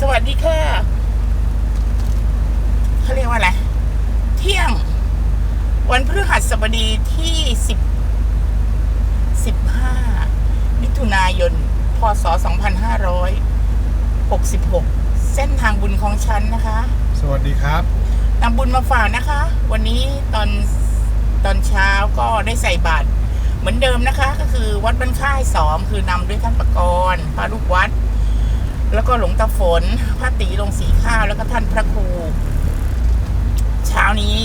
สวัสดีค่ะเขาเรียกว่าอะไร เที่ยง วันพฤหัสบดีที่สิบสิบห้ามิถุนายน พศสองพันห้าร้อยหกสิบหกเส้นทางบุญของฉันนะคะ สวัสดีครับนำบุญมาฝากนะคะ วันนี้ตอนตอนเช้าก็ได้ใส่บาตรเหมือนเดิมนะคะ ก็คือวัดบ้านค่ายสองคือนำด้วยท่านประกรณ์พระลูกวัด แล้วก็หลวงตาฝน พระตีลงสีข้าว แล้วก็ท่านพระครู เช้านี้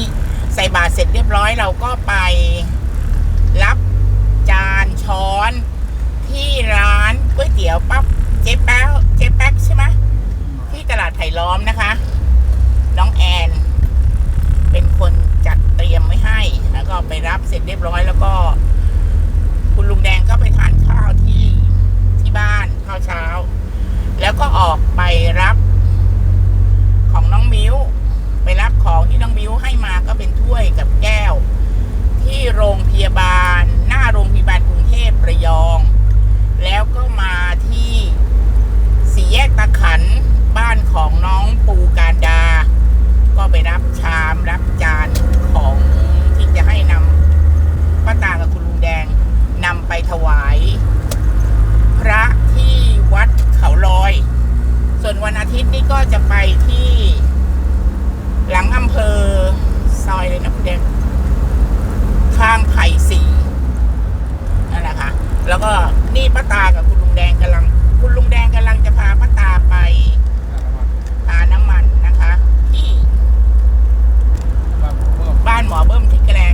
ใส่บาตรเสร็จเรียบร้อยเราก็ไปรับจานช้อนที่ร้านก๋วยเตี๋ยวปั๊บเจ๊แป๊วเจ๊แป๊กใช่ไหมที่ตลาดไผ่ล้อมนะคะ น้องแอนคนจัดเตรียมไว้ให้ แล้วก็ไปรับเสร็จเรียบร้อย แล้วก็ คุณลุงแดงก็ไปทานข้าวที่ที่บ้านข้าวเช้า แล้วก็ออกไปรับของน้องมิ้ว ไปรับของที่น้องมิ้วให้มาก็เป็นถ้วยกับแก้ว ที่โรงพยาบาล หน้าโรงพยาบาลกรุงเทพระยอง แล้วก็มาที่สี่แยกตะ ขันบ้านของน้องปูการดา ก็ไปรับชามรับจานของที่จะให้นำป้าตากับคุณลุงแดงนำไปถวาย พระที่วัดเขาลอย ส่วนวันอาทิตย์นี่ก็จะไปที่ หลังอำเภอซอยเลยนะคุณแดงข้างไผ่สีนั่นแหละค่ะแล้วก็นี่ป้าตากับคุณลุงแดงกำลัง คุณลุงแดงกำลังจะพาป้าตาไปทาน้ำมันนะคะ ที่บ้านหมอเบิ้มที่แกลง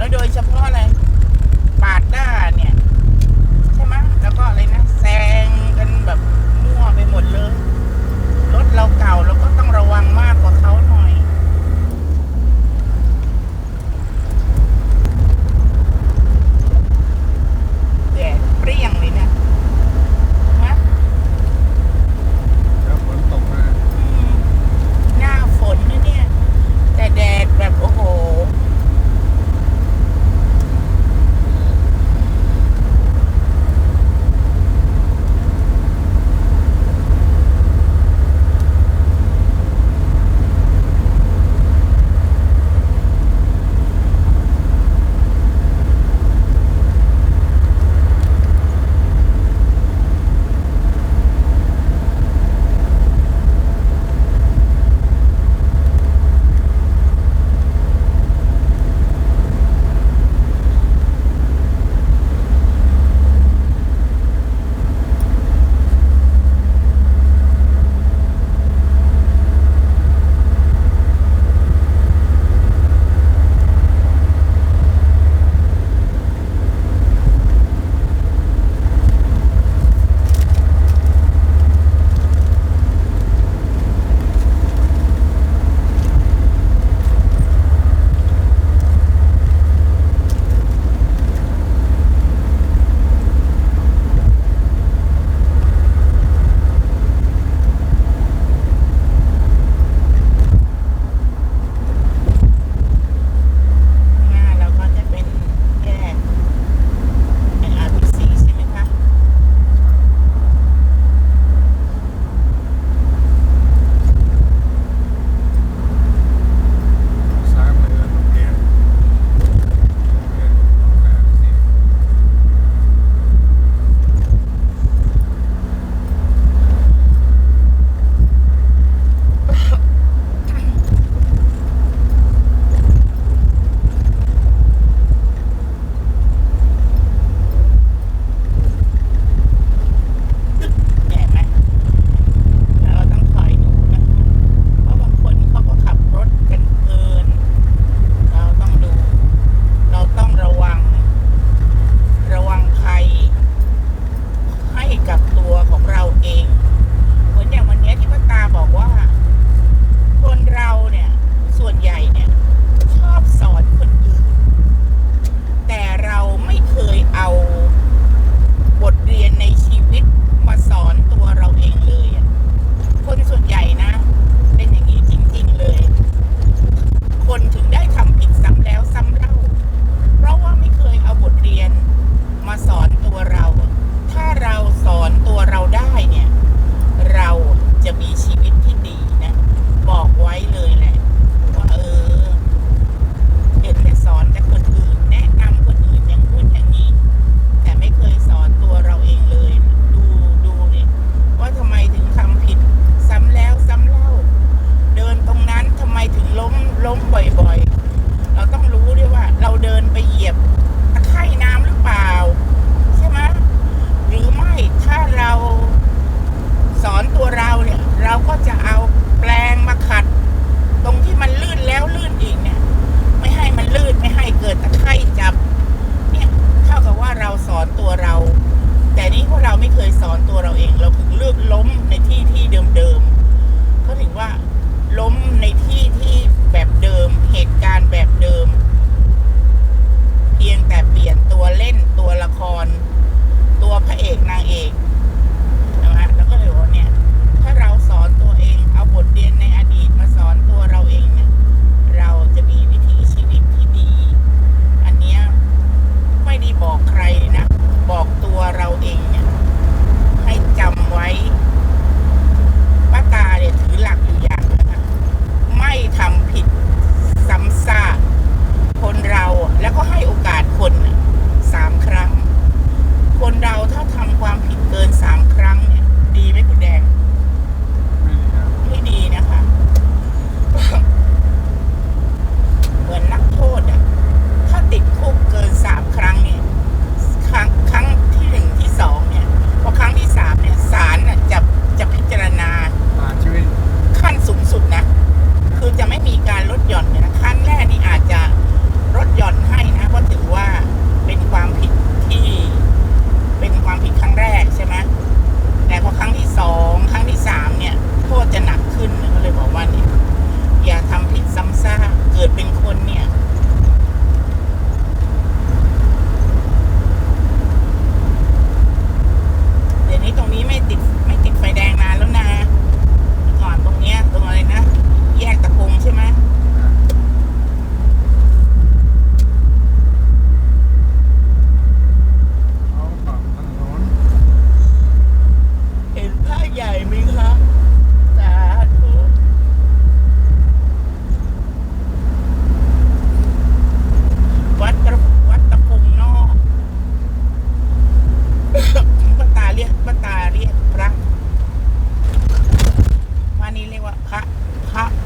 แล้วโดยเฉพาะอะไรปาดหน้าเนี่ยใช่ไหมแล้วก็อะไรนะแซงกันแบบมั่วไปหมดเลยรถเราเก่าเราก็ต้องระวังมากกว่าเขาหน่อยแดดเปรี้ยงเลยนะ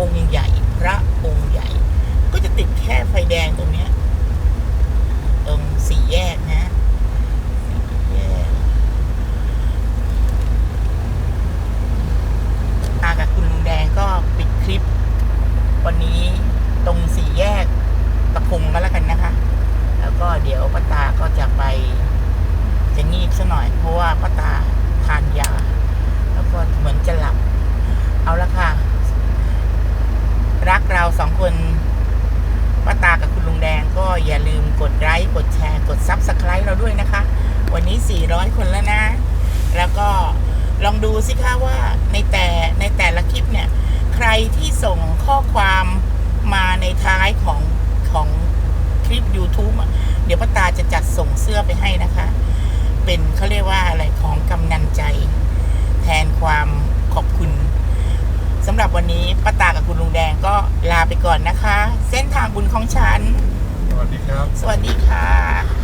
องค์ใหญ่พระองค์ใหญ่ ก็จะติดแค่ไฟแดงตรงนี้ สิคะว่าในแต่ในแต่ละคลิปเนี่ย ใครที่ส่งข้อความมาในท้ายของของคลิป YouTube อะเดี๋ยวป้าตาจะจัดส่งเสื้อไปให้นะคะ เป็นเขาเรียกว่าอะไรของกำนันใจ แทนความขอบคุณสำหรับวันนี้ป้าตากับคุณลุงแดงก็ลาไปก่อนนะคะ เส้นทางบุญของฉัน สวัสดีครับ สวัสดีค่ะ